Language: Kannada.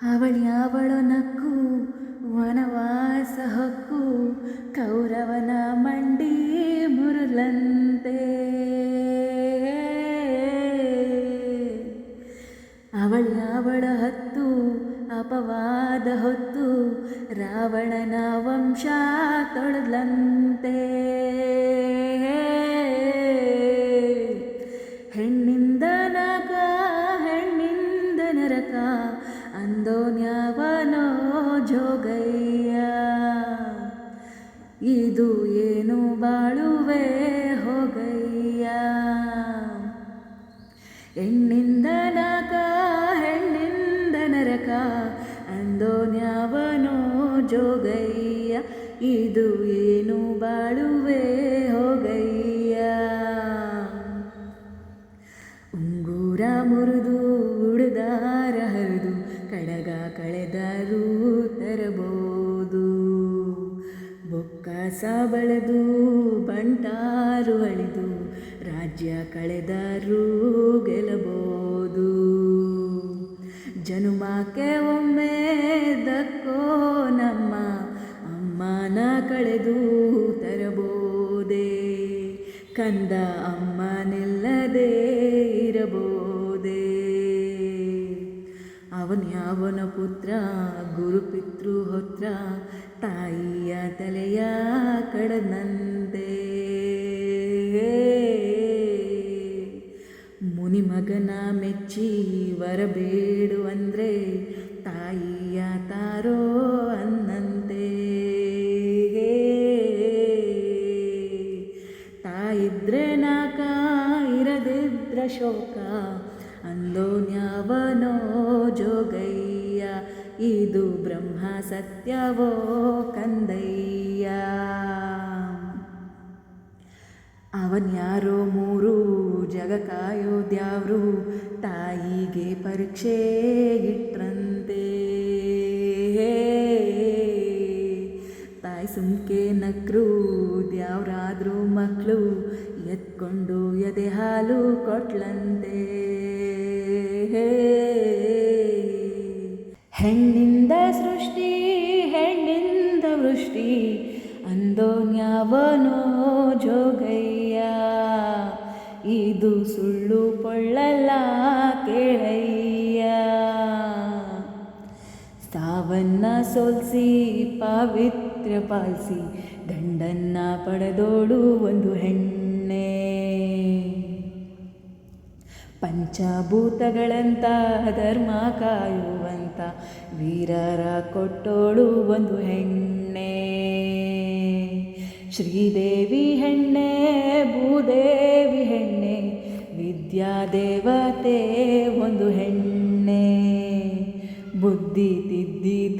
ಅವಳ್ಯಾವಳೋ ನಕ್ಕು ವನವಾಸ ಹಕ್ಕು ಕೌರವನ ಮಂಡಿ ಮುರುಲಂತೆ ಅವಳ್ಯಾವಳ ಹತ್ತು ಅಪವಾದ ಹೊತ್ತು ರಾವಣನ ವಂಶ ತೊಳೆದ್ಲಂತೆ ಜೋಗಯ್ಯ ಇದು ಏನು ಬಾಳುವೆ ಹೋಗಯ್ಯ? ಹೆಣ್ಣಿಂದ ನಕ ಹೆಣ್ಣಿಂದ ನರಕ ಅಂದೋನ್ಯಾವನೋ ಜೋಗಯ್ಯ ಇದು ಏನು ಬಾಳುವೆ ಬೊಕ್ಕಾಸ ಬಳೆದು, ಬಂಟಾರು ಅಳಿದು, ರಾಜ್ಯ ಕಳೆದರೂ ಗೆಲ್ಲಬಹುದು. ಜನುಮಕ್ಕೆ ಒಮ್ಮೆ ದಕ್ಕೋ ನಮ್ಮ ಅಮ್ಮನ ಕಳೆದು ತರಬೋದೆ. ಕಂದ ಅಮ್ಮನಿಲ್ಲದೆ ಅವನ್ಯಾವನ ಪುತ್ರ, ಗುರುಪಿತೃ ಹೊತ್ರ, ತಾಯಿಯ ತಲೆಯ ಮುನಿ ಮಗನ ಮೆಚ್ಚಿ ವರಬೇಡು ಅಂದ್ರೆ ತಾಯಿಯ ತಾರೋ ಅನ್ನಂತೆ. ತಾಯಿದ್ರೆ ನಾಕ, ಇರದಿದ್ರ ಶೋಕ ಅಂದೋನ್ಯಾವನೋ ಜೋಗಯ್ಯ, ಇದು ಬ್ರಹ್ಮ ಸತ್ಯವೋ ಕಂದಯ್ಯ. ಅವನ್ಯಾರೋ ಮೂರು ಜಗ ಕಾಯೋ ದ್ಯಾವ್ರು ತಾಯಿಗೆ ಪರೀಕ್ಷೆ ಇಟ್ರಂತೆ. ತಾಯಿ ಸುಮ್ಕೆ ನಕ್ರು, ದ್ಯಾವ್ರಾದ್ರೂ ಮಕ್ಕಳು ಎತ್ಕೊಂಡು ಎದೆ ಹಾಲು ಕೊಟ್ಲಂತೆ. ಹೆಣ್ಣಿಂದ ಸೃಷ್ಟಿ, ಹೆಣ್ಣಿಂದ ವೃಷ್ಟಿ, ಅಂದೋನ್ಯಾವನೋ ಜೋಗಯ್ಯ. ಇದು ಸುಳ್ಳು ಪೊಳ್ಳಲ್ಲ ಕೇಳಯ್ಯ. ಸಾವನ್ನ ಸೋಲ್ಸಿ, ಪಾವಿತ್ರ್ಯ ಪಾಲಿಸಿ ಗಂಡನ್ನ ಪಡೆದೋಡು ಒಂದು ಹೆಣ್ಣೆ. ಪಂಚಭೂತಗಳಂತ, ಧರ್ಮ ಕಾಯುವಂತ, ವೀರರ ಕೊಟ್ಟೋಳು ಒಂದು ಹೆಣ್ಣೆ. ಶ್ರೀದೇವಿ ಹೆಣ್ಣೆ, ಭೂದೇವಿ ಹೆಣ್ಣೆ, ವಿದ್ಯಾದೇವತೆ ಒಂದು ಹೆಣ್ಣೆ. ಬುದ್ಧಿ ತಿದ್ದಿ